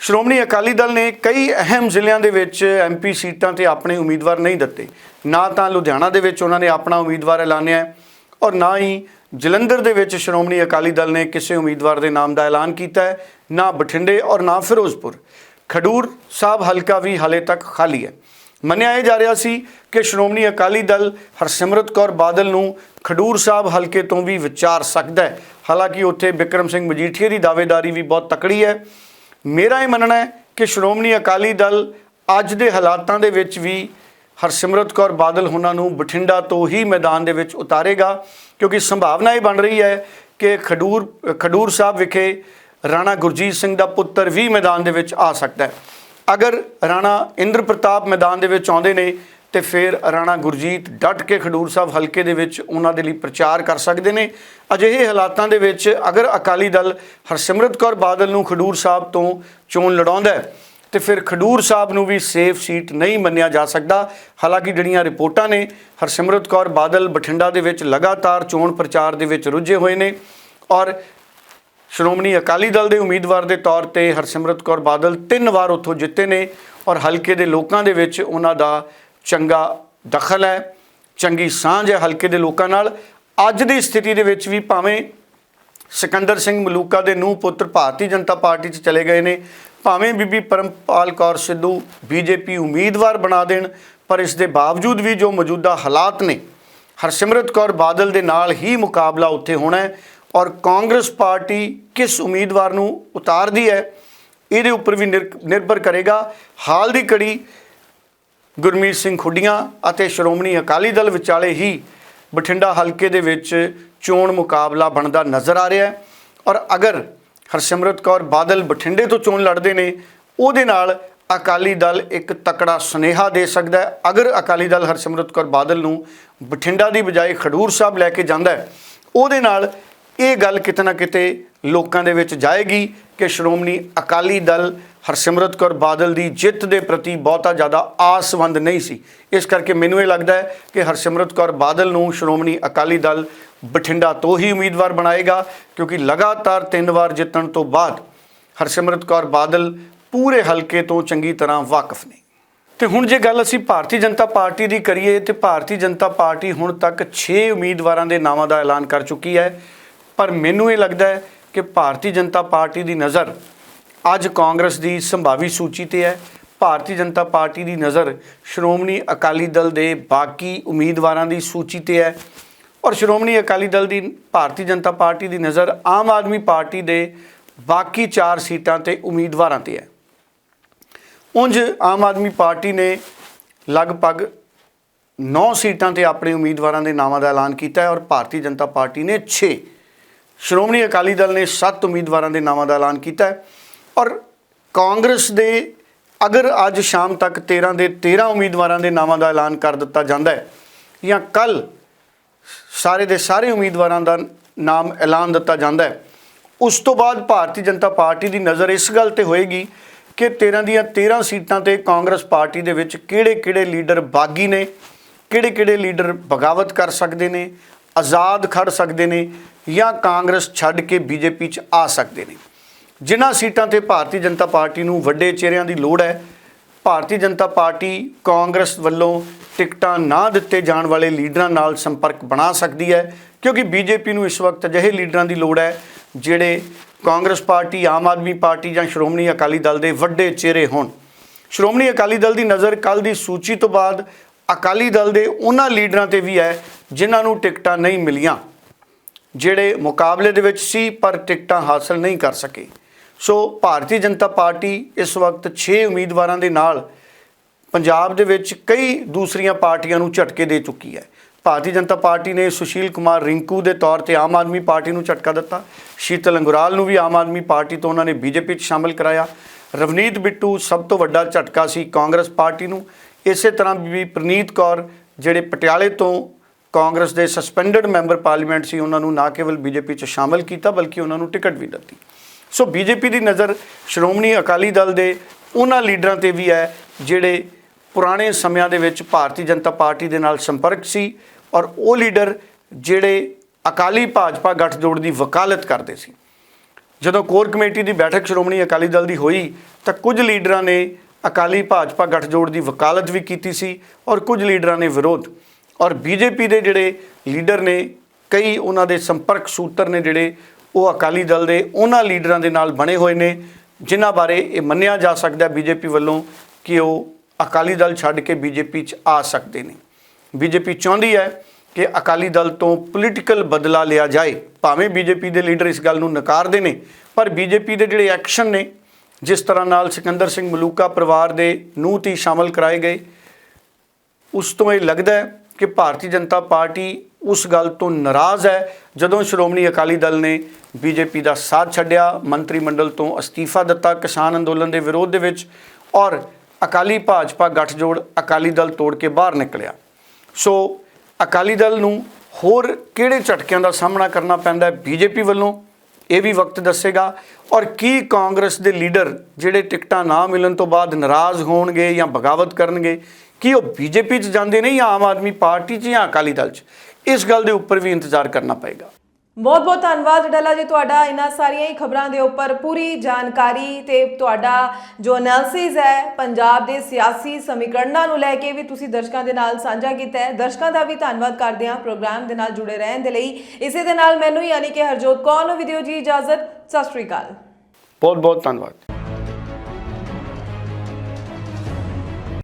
ਸ਼੍ਰੋਮਣੀ ਅਕਾਲੀ ਦਲ ਨੇ ਕਈ ਅਹਿਮ ਜ਼ਿਲ੍ਹਿਆਂ ਦੇ ਵਿੱਚ ਐਮਪੀ ਸੀਟਾਂ ਤੇ ਆਪਣੇ ਉਮੀਦਵਾਰ ਨਹੀਂ ਦਿੱਤੇ। ਨਾ ਤਾਂ ਲੁਧਿਆਣਾ ਦੇ ਵਿੱਚ ਉਹਨਾਂ ਨੇ ਆਪਣਾ ਉਮੀਦਵਾਰ ਐਲਾਨਿਆ ਹੈ। ਔਰ ਨਾ ਹੀ ਜਲੰਧਰ ਦੇ ਵਿੱਚ ਸ਼੍ਰੋਮਣੀ ਅਕਾਲੀ ਦਲ ਨੇ ਕਿਸੇ ਉਮੀਦਵਾਰ ਦੇ ਨਾਮ ਦਾ ਐਲਾਨ ਕੀਤਾ ਹੈ, ਨਾ ਬਠਿੰਡੇ ਔਰ ਨਾ ਫਿਰੋਜ਼ਪੁਰ। ਖਡੂਰ ਸਾਹਿਬ ਹਲਕਾ ਵੀ ਹਾਲੇ ਤੱਕ ਖਾਲੀ ਹੈ। ਮੰਨਿਆ ਇਹ ਜਾ ਰਿਹਾ ਸੀ ਕਿ ਸ਼੍ਰੋਮਣੀ ਅਕਾਲੀ ਦਲ ਹਰਸਿਮਰਤ ਕੌਰ ਬਾਦਲ ਨੂੰ ਖਡੂਰ ਸਾਹਿਬ ਹਲਕੇ ਤੋਂ ਵੀ ਵਿਚਾਰ ਸਕਦਾ ਹੈ। ਹਾਲਾਂਕਿ ਉੱਥੇ ਬਿਕਰਮ ਸਿੰਘ ਮਜੀਠੀਆ ਦੀ ਦਾਅਵੇਦਾਰੀ ਵੀ ਬਹੁਤ ਤਕੜੀ ਹੈ। ਮੇਰਾ ਇਹ ਮੰਨਣਾ ਹੈ ਕਿ ਸ਼੍ਰੋਮਣੀ ਅਕਾਲੀ ਦਲ ਅੱਜ ਦੇ ਹਾਲਾਤਾਂ ਦੇ ਵਿੱਚ ਵੀ ਹਰਸਿਮਰਤ ਕੌਰ ਬਾਦਲ ਉਹਨਾਂ ਨੂੰ ਬਠਿੰਡਾ ਤੋਂ ਹੀ ਮੈਦਾਨ ਦੇ ਵਿੱਚ ਉਤਾਰੇਗਾ, ਕਿਉਂਕਿ ਸੰਭਾਵਨਾ ਇਹ ਬਣ ਰਹੀ ਹੈ ਕਿ ਖਡੂਰ ਖਡੂਰ ਸਾਹਿਬ ਵਿਖੇ ਰਾਣਾ ਗੁਰਜੀਤ ਸਿੰਘ ਦਾ ਪੁੱਤਰ ਵੀ ਮੈਦਾਨ ਦੇ ਵਿੱਚ ਆ ਸਕਦਾ ਹੈ। ਅਗਰ ਰਾਣਾ ਇੰਦਰ ਪ੍ਰਤਾਪ ਮੈਦਾਨ ਦੇ ਵਿੱਚ ਆਉਂਦੇ ਨੇ, ਤੇ ਫਿਰ ਰਾਣਾ ਗੁਰਜੀਤ ਡਟ ਕੇ ਖਡੂਰ ਸਾਹਿਬ ਹਲਕੇ ਦੇ ਵਿੱਚ ਉਹਨਾਂ ਦੇ ਲਈ ਪ੍ਰਚਾਰ ਕਰ ਸਕਦੇ ਨੇ। ਅਜਿਹੇ ਹਾਲਾਤਾਂ ਦੇ ਵਿੱਚ ਅਗਰ ਅਕਾਲੀ ਦਲ ਹਰਸਿਮਰਤ ਕੌਰ ਬਾਦਲ ਨੂੰ ਖਡੂਰ ਸਾਹਿਬ ਤੋਂ ਚੋਣ ਲੜਾਉਂਦਾ ਹੈ ਤੇ ਫਿਰ ਖਡੂਰ ਸਾਹਿਬ ਨੂੰ ਵੀ ਸੇਫ ਸੀਟ ਨਹੀਂ ਮੰਨਿਆ ਜਾ ਸਕਦਾ। ਹਾਲਾਂਕਿ ਜਿਹੜੀਆਂ ਰਿਪੋਰਟਾਂ ਨੇ, ਹਰਸਿਮਰਤ ਕੌਰ ਬਾਦਲ ਬਠਿੰਡਾ ਦੇ ਵਿੱਚ ਲਗਾਤਾਰ ਚੋਣ ਪ੍ਰਚਾਰ ਦੇ ਵਿੱਚ ਰੁੱਝੇ ਹੋਏ ਨੇ ਔਰ ਸ਼੍ਰੋਮਣੀ ਅਕਾਲੀ ਦਲ ਦੇ ਉਮੀਦਵਾਰ ਦੇ ਤੌਰ ਤੇ ਹਰਸਿਮਰਤ ਕੌਰ ਬਾਦਲ ਤਿੰਨ ਵਾਰ ਉੱਥੋਂ ਜਿੱਤੇ ਨੇ ਔਰ ਹਲਕੇ ਦੇ ਲੋਕਾਂ ਦੇ ਵਿੱਚ ਉਹਨਾਂ ਦਾ ਚੰਗਾ ਦਖਲ ਹੈ। ਚੰਗੀ ਸਾਂਝ ਹੈ ਹਲਕੇ ਦੇ ਲੋਕਾਂ ਨਾਲ। ਅੱਜ ਦੀ ਸਥਿਤੀ ਦੇ ਵਿੱਚ ਵੀ ਭਾਵੇਂ ਸਿਕੰਦਰ ਸਿੰਘ ਮਲੂਕਾ ਦੇ ਨੂੰਹ ਪੁੱਤਰ ਭਾਰਤੀ ਜਨਤਾ ਪਾਰਟੀ 'ਚ ਚਲੇ ਗਏ ਨੇ ਭਾਵੇਂ ਬੀਬੀ ਪਰਮਪਾਲ ਕੌਰ ਸਿੱਧੂ ਬੀਜੇਪੀ ਉਮੀਦਵਾਰ ਬਣਾ ਦੇਣ, ਪਰ ਇਸ ਦੇ ਬਾਵਜੂਦ ਵੀ ਜੋ ਮੌਜੂਦਾ ਹਾਲਾਤ ਨੇ, ਹਰਸਿਮਰਤ ਕੌਰ ਬਾਦਲ ਦੇ ਨਾਲ ਹੀ ਮੁਕਾਬਲਾ ਉੱਥੇ ਹੋਣਾ ਹੈ ਔਰ ਕਾਂਗਰਸ ਪਾਰਟੀ ਕਿਸ ਉਮੀਦਵਾਰ ਨੂੰ ਉਤਾਰਦੀ ਹੈ, ਇਹਦੇ ਉੱਪਰ ਵੀ ਨਿਰ- ਨਿਰਭਰ ਕਰੇਗਾ। ਹਾਲ ਦੀ ਕੜੀ ਗੁਰਮੀਤ ਸਿੰਘ ਖੁੱਡੀਆਂ ਅਤੇ ਸ਼੍ਰੋਮਣੀ ਅਕਾਲੀ ਦਲ ਵਿਚਾਲੇ ਹੀ ਬਠਿੰਡਾ ਹਲਕੇ ਦੇ ਵਿੱਚ ਚੋਣ ਮੁਕਾਬਲਾ ਬਣਦਾ ਨਜ਼ਰ ਆ ਰਿਹਾ ਹੈ। ਔਰ ਅਗਰ ਹਰਸਿਮਰਤ ਕੌਰ ਬਾਦਲ ਬਠਿੰਡੇ ਤੋਂ ਚੋਣ ਲੜਦੇ ਨੇ, ਉਹਦੇ ਨਾਲ ਅਕਾਲੀ ਦਲ ਇੱਕ ਤਕੜਾ ਸੁਨੇਹਾ ਦੇ ਸਕਦਾ ਹੈ। ਅਗਰ ਅਕਾਲੀ ਦਲ ਹਰਸਿਮਰਤ ਕੌਰ ਬਾਦਲ ਨੂੰ ਬਠਿੰਡਾ ਦੀ ਬਜਾਏ ਖਡੂਰ ਸਾਹਿਬ ਲੈ ਕੇ ਜਾਂਦਾ ਹੈ, ਉਹਦੇ ਨਾਲ ਇਹ ਗੱਲ ਕਿਤੇ ਨਾ ਕਿਤੇ ਲੋਕਾਂ ਦੇ ਵਿੱਚ ਜਾਏਗੀ ਕਿ ਸ਼੍ਰੋਮਣੀ ਅਕਾਲੀ ਦਲ ਹਰਸਿਮਰਤ ਕੌਰ ਬਾਦਲ ਦੀ ਜਿੱਤ ਦੇ ਪ੍ਰਤੀ ਬਹੁਤਾ ਜ਼ਿਆਦਾ ਆਸਵੰਦ ਨਹੀਂ ਸੀ। ਇਸ ਕਰਕੇ ਮੈਨੂੰ ਇਹ ਲੱਗਦਾ ਹੈ ਕਿ ਹਰਸਿਮਰਤ ਕੌਰ ਬਾਦਲ ਨੂੰ ਸ਼੍ਰੋਮਣੀ ਅਕਾਲੀ ਦਲ ਬਠਿੰਡਾ ਤੋਂ ਹੀ ਉਮੀਦਵਾਰ ਬਣਾਏਗਾ, ਕਿਉਂਕਿ ਲਗਾਤਾਰ ਤਿੰਨ ਵਾਰ ਜਿੱਤਣ ਤੋਂ ਬਾਅਦ ਹਰਸਿਮਰਤ ਕੌਰ ਬਾਦਲ ਪੂਰੇ ਹਲਕੇ ਤੋਂ ਚੰਗੀ ਤਰ੍ਹਾਂ ਵਾਕਿਫ ਨੇ। ਤੇ ਹੁਣ ਜੇ ਗੱਲ ਅਸੀਂ ਭਾਰਤੀ ਜਨਤਾ ਪਾਰਟੀ ਦੀ ਕਰੀਏ, ਤੇ ਭਾਰਤੀ ਜਨਤਾ ਪਾਰਟੀ ਹੁਣ ਤੱਕ 6 ਉਮੀਦਵਾਰਾਂ ਦੇ ਨਾਵਾਂ ਦਾ ਐਲਾਨ ਕਰ ਚੁੱਕੀ ਹੈ। ਪਰ ਮੈਨੂੰ ਇਹ ਲੱਗਦਾ ਹੈ ਕਿ ਭਾਰਤੀ ਜਨਤਾ ਪਾਰਟੀ ਦੀ ਨਜ਼ਰ ਅੱਜ ਕਾਂਗਰਸ ਦੀ ਸੰਭਾਵੀ ਸੂਚੀ ਤੇ ਹੈ। ਭਾਰਤੀ ਜਨਤਾ ਪਾਰਟੀ ਦੀ ਨਜ਼ਰ ਸ਼੍ਰੋਮਣੀ ਅਕਾਲੀ ਦਲ ਦੇ ਬਾਕੀ ਉਮੀਦਵਾਰਾਂ ਦੀ ਸੂਚੀ ਤੇ ਹੈ। ਔਰ ਸ਼੍ਰੋਮਣੀ ਅਕਾਲੀ ਦਲ ਦੀ, ਭਾਰਤੀ ਜਨਤਾ ਪਾਰਟੀ ਦੀ ਨਜ਼ਰ ਆਮ ਆਦਮੀ ਪਾਰਟੀ ਦੇ ਬਾਕੀ 4 ਸੀਟਾਂ ਤੇ ਉਮੀਦਵਾਰਾਂ ਤੇ ਹੈ। ਉਂਝ ਆਮ ਆਦਮੀ ਪਾਰਟੀ ਨੇ ਲਗਭਗ 9 ਸੀਟਾਂ ਤੇ ਆਪਣੇ ਉਮੀਦਵਾਰਾਂ ਦੇ ਨਾਵਾਂ ਦਾ ਐਲਾਨ ਕੀਤਾ ਹੈ ਔਰ ਭਾਰਤੀ ਜਨਤਾ ਪਾਰਟੀ ਨੇ 6 ਸ਼੍ਰੋਮਣੀ ਅਕਾਲੀ ਦਲ ਨੇ 7 ਉਮੀਦਵਾਰਾਂ ਦੇ ਨਾਵਾਂ ਦਾ ਐਲਾਨ ਕੀਤਾ ਹੈ। ਔਰ ਕਾਂਗਰਸ ਦੇ ਅਗਰ ਅੱਜ ਸ਼ਾਮ ਤੱਕ 13 ਦੇ 13 ਉਮੀਦਵਾਰਾਂ ਦੇ ਨਾਵਾਂ ਦਾ ਐਲਾਨ ਕਰ ਦਿੱਤਾ ਜਾਂਦਾ ਹੈ ਜਾਂ ਕੱਲ ਸਾਰੇ ਦੇ ਸਾਰੇ ਉਮੀਦਵਾਰਾਂ ਦਾ ਨਾਮ ਐਲਾਨ ਦਿੱਤਾ ਜਾਂਦਾ ਹੈ, ਉਸ ਤੋਂ ਬਾਅਦ ਭਾਰਤੀ ਜਨਤਾ ਪਾਰਟੀ ਦੀ ਨਜ਼ਰ ਇਸ ਗੱਲ ਤੇ ਹੋਏਗੀ ਕਿ 13 ਦੀਆਂ 13 ਸੀਟਾਂ ਤੇ ਕਾਂਗਰਸ ਪਾਰਟੀ ਦੇ ਵਿੱਚ ਕਿਹੜੇ-ਕਿਹੜੇ ਲੀਡਰ ਬਾਗੀ ਨੇ, ਕਿਹੜੇ-ਕਿਹੜੇ ਲੀਡਰ ਬਗਾਵਤ ਕਰ ਸਕਦੇ ਨੇ, ਆਜ਼ਾਦ ਖੜ ਸਕਦੇ ਨੇ ਜਾਂ ਕਾਂਗਰਸ ਛੱਡ ਕੇ ਬੀਜੇਪੀ 'ਚ ਆ ਸਕਦੇ ਨੇ। ਜਿਨ੍ਹਾਂ ਸੀਟਾਂ ਤੇ ਭਾਰਤੀ ਜਨਤਾ ਪਾਰਟੀ ਨੂੰ ਵੱਡੇ ਚਿਹਰਿਆਂ ਦੀ ਲੋੜ ਹੈ, ਭਾਰਤੀ ਜਨਤਾ ਪਾਰਟੀ ਕਾਂਗਰਸ ਵੱਲੋਂ ਟਿਕਟਾਂ ਨਾ ਦਿੱਤੇ ਜਾਣ ਵਾਲੇ ਲੀਡਰਾਂ ਨਾਲ ਸੰਪਰਕ ਬਣਾ ਸਕਦੀ ਹੈ, ਕਿਉਂਕਿ ਬੀਜੇਪੀ ਨੂੰ ਇਸ ਵਕਤ ਅਜਿਹੇ ਲੀਡਰਾਂ ਦੀ ਲੋੜ ਹੈ, ਜਿਹੜੇ Congress party, Aam Aadmi party ਜਾਂ ਸ਼੍ਰੋਮਣੀ ਅਕਾਲੀ ਦਲ ਦੇ ਵੱਡੇ ਚਿਹਰੇ ਹੋਣ। ਸ਼੍ਰੋਮਣੀ ਅਕਾਲੀ ਦਲ ਦੀ ਨਜ਼ਰ ਕੱਲ ਦੀ ਸੂਚੀ ਤੋਂ ਬਾਅਦ ਅਕਾਲੀ ਦਲ ਦੇ ਉਹਨਾਂ ਲੀਡਰਾਂ ਤੇ ਵੀ ਹੈ, ਜਿਨ੍ਹਾਂ ਨੂੰ ਟਿਕਟਾਂ ਨਹੀਂ ਮਿਲੀਆਂ, ਜਿਹੜੇ ਮੁਕਾਬਲੇ ਦੇ ਵਿੱਚ ਸੀ ਪਰ ਟਿਕਟਾਂ ਹਾਸਲ ਨਹੀਂ ਕਰ ਸਕੇ। ਸੋ ਭਾਰਤੀ ਜਨਤਾ ਪਾਰਟੀ ਇਸ ਵਕਤ 6 ਉਮੀਦਵਾਰਾਂ ਦੇ ਨਾਲ ਪੰਜਾਬ ਦੇ ਵਿੱਚ ਕਈ ਦੂਸਰੀਆਂ ਪਾਰਟੀਆਂ ਨੂੰ ਝਟਕੇ ਦੇ ਚੁੱਕੀ ਹੈ। ਭਾਰਤੀ ਜਨਤਾ ਪਾਰਟੀ ਨੇ ਸੁਸ਼ੀਲ ਕੁਮਾਰ ਰਿੰਕੂ ਦੇ ਤੌਰ ਤੇ ਆਮ ਆਦਮੀ ਪਾਰਟੀ ਨੂੰ ਝਟਕਾ ਦਿੱਤਾ। ਸ਼ੀਤਲ ਅੰਗੁਰਾਲ ਨੂੰ ਵੀ ਆਮ ਆਦਮੀ ਪਾਰਟੀ ਤੋਂ ਉਹਨਾਂ ਨੇ ਬੀਜੇਪੀ 'ਚ ਸ਼ਾਮਲ ਕਰਾਇਆ। ਰਵਨੀਤ ਬਿੱਟੂ ਸਭ ਤੋਂ ਵੱਡਾ ਝਟਕਾ ਸੀ ਕਾਂਗਰਸ ਪਾਰਟੀ ਨੂੰ। ਇਸੇ ਤਰ੍ਹਾਂ ਵੀ ਪ੍ਰਨੀਤ ਕੌਰ, ਜਿਹੜੇ ਪਟਿਆਲੇ ਤੋਂ ਕਾਂਗਰਸ ਦੇ ਸਸਪੈਂਡਡ ਮੈਂਬਰ ਪਾਰਲੀਮੈਂਟ ਸੀ, ਉਹਨਾਂ ਨੂੰ ਨਾ ਕੇਵਲ ਬੀਜੇਪੀ 'ਚ ਸ਼ਾਮਲ ਕੀਤਾ, ਬਲਕਿ ਉਹਨਾਂ ਨੂੰ ਟਿਕਟ ਵੀ ਦਿੱਤੀ। ਸੋ ਬੀਜੇਪੀ ਦੀ ਨਜ਼ਰ ਸ਼੍ਰੋਮਣੀ ਅਕਾਲੀ ਦਲ ਦੇ ਉਹਨਾਂ ਲੀਡਰਾਂ ਤੇ ਵੀ ਹੈ, ਜਿਹੜੇ ਪੁਰਾਣੇ ਸਮਿਆਂ ਦੇ ਵਿੱਚ ਭਾਰਤੀ ਜਨਤਾ ਪਾਰਟੀ ਦੇ ਨਾਲ ਸੰਪਰਕ ਸੀ ਔਰ ਉਹ ਲੀਡਰ ਜਿਹੜੇ ਅਕਾਲੀ ਭਾਜਪਾ ਗੱਠਜੋੜ ਦੀ ਵਕਾਲਤ ਕਰਦੇ ਸੀ। ਜਦੋਂ ਕੋਰ ਕਮੇਟੀ ਦੀ ਬੈਠਕ ਸ਼੍ਰੋਮਣੀ ਅਕਾਲੀ ਦਲ ਦੀ ਹੋਈ ਤਾਂ ਕੁਝ ਲੀਡਰਾਂ ਨੇ ਅਕਾਲੀ ਭਾਜਪਾ ਗੱਠਜੋੜ ਦੀ ਵਕਾਲਤ ਵੀ ਕੀਤੀ ਸੀ ਔਰ ਕੁਝ ਲੀਡਰਾਂ ਨੇ ਵਿਰੋਧ। ਔਰ ਬੀਜੇਪੀ ਦੇ ਜਿਹੜੇ ਲੀਡਰ ਨੇ, ਕਈ ਉਹਨਾਂ ਦੇ ਸੰਪਰਕ ਸੂਤਰ ਨੇ ਜਿਹੜੇ ਉਹ ਅਕਾਲੀ ਦਲ ਦੇ ਉਹਨਾਂ ਲੀਡਰਾਂ ਦੇ ਨਾਲ ਬਣੇ ਹੋਏ ਨੇ, ਜਿਨ੍ਹਾਂ ਬਾਰੇ ਇਹ ਮੰਨਿਆ ਜਾ ਸਕਦਾ ਬੀਜੇਪੀ ਵੱਲੋਂ ਕਿ ਉਹ ਅਕਾਲੀ ਦਲ ਛੱਡ ਕੇ ਬੀਜੇਪੀ 'ਚ ਆ ਸਕਦੇ ਨੇ। ਬੀਜੇਪੀ ਚਾਹੁੰਦੀ ਹੈ ਕਿ ਅਕਾਲੀ ਦਲ ਤੋਂ ਪੋਲੀਟੀਕਲ ਬਦਲਾ ਲਿਆ ਜਾਏ। ਭਾਵੇਂ ਬੀਜੇਪੀ ਦੇ ਲੀਡਰ ਇਸ ਗੱਲ ਨੂੰ ਨਕਾਰਦੇ ਨੇ, ਪਰ ਬੀਜੇਪੀ ਦੇ ਜਿਹੜੇ ਐਕਸ਼ਨ ਨੇ, ਜਿਸ ਤਰ੍ਹਾਂ ਨਾਲ ਸਿਕੰਦਰ ਸਿੰਘ ਮਲੂਕਾ ਪਰਿਵਾਰ ਦੇ ਨੂੰਹ ਧੀ ਸ਼ਾਮਲ ਕਰਾਏ ਗਏ, ਉਸ ਤੋਂ ਇਹ ਲੱਗਦਾ ਹੈ ਕਿ ਭਾਰਤੀ ਜਨਤਾ ਪਾਰਟੀ ਉਸ ਗੱਲ ਤੋਂ ਨਾਰਾਜ਼ ਹੈ। ਜਦੋਂ ਸ਼੍ਰੋਮਣੀ ਅਕਾਲੀ ਦਲ ਨੇ ਬੀਜੇਪੀ ਦਾ ਸਾਥ ਛੱਡਿਆ, ਮੰਤਰੀ ਮੰਡਲ ਤੋਂ ਅਸਤੀਫਾ ਦਿੱਤਾ ਕਿਸਾਨ ਅੰਦੋਲਨ ਦੇ ਵਿਰੋਧ ਦੇ ਵਿੱਚ ਔਰ ਅਕਾਲੀ ਭਾਜਪਾ ਗੱਠਜੋੜ ਅਕਾਲੀ ਦਲ ਤੋੜ ਕੇ ਬਾਹਰ ਨਿਕਲਿਆ। ਸੋ ਅਕਾਲੀ ਦਲ ਨੂੰ ਹੋਰ ਕਿਹੜੇ ਝਟਕਿਆਂ ਦਾ ਸਾਹਮਣਾ ਕਰਨਾ ਪੈਂਦਾ ਹੈ ਬੀਜੇਪੀ ਵੱਲੋਂ? ਇਹ ਵੀ ਵਕਤ ਦੱਸੇਗਾ। ਔਰ ਕੀ ਕਾਂਗਰਸ ਦੇ ਲੀਡਰ ਜਿਹੜੇ ਟਿਕਟਾਂ ਨਾ ਮਿਲਣ ਤੋਂ ਬਾਅਦ ਨਾਰਾਜ਼ ਹੋਣਗੇ ਜਾਂ ਬਗਾਵਤ ਕਰਨਗੇ, ਕੀ ਉਹ ਬੀਜੇਪੀ 'ਚ ਜਾਂਦੇ ਨੇ ਜਾਂ ਆਮ ਆਦਮੀ ਪਾਰਟੀ 'ਚ ਜਾਂ ਅਕਾਲੀ ਦਲ 'ਚ? ਇਸ ਗੱਲ ਦੇ ਉੱਪਰ ਵੀ ਇੰਤਜ਼ਾਰ ਕਰਨਾ ਪਏਗਾ। ਬਹੁਤ ਬਹੁਤ ਧੰਨਵਾਦ ਡੱਲਾ ਜੀ ਤੁਹਾਡਾ ਇਹਨਾਂ ਸਾਰੀਆਂ ਹੀ ਖਬਰਾਂ ਦੇ ਉੱਪਰ ਪੂਰੀ ਜਾਣਕਾਰੀ ਤੇ ਤੁਹਾਡਾ ਜੋ ਐਨਾਲਿਸਿਸ ਹੈ ਪੰਜਾਬ ਦੇ ਸਿਆਸੀ ਸਮੀਕਰਨਾਂ ਨੂੰ ਲੈ ਕੇ ਵੀ ਤੁਸੀਂ ਦਰਸ਼ਕਾਂ ਦੇ ਨਾਲ ਸਾਂਝਾ ਕੀਤਾ ਹੈ। ਦਰਸ਼ਕਾਂ ਦਾ ਵੀ ਧੰਨਵਾਦ ਕਰਦੇ ਹਾਂ ਪ੍ਰੋਗਰਾਮ ਦੇ ਨਾਲ ਜੁੜੇ ਰਹਿਣ ਦੇ ਲਈ। ਇਸੇ ਦੇ ਨਾਲ ਮੈਨੂੰ ਯਾਨੀ ਕਿ ਹਰਜੋਤ ਕੌਰ ਨੂੰ ਵੀ ਦਿਓ ਜੀ ਇਜਾਜ਼ਤ। ਸਤਿ ਸ਼੍ਰੀ ਅਕਾਲ। ਬਹੁਤ ਬਹੁਤ ਧੰਨਵਾਦ।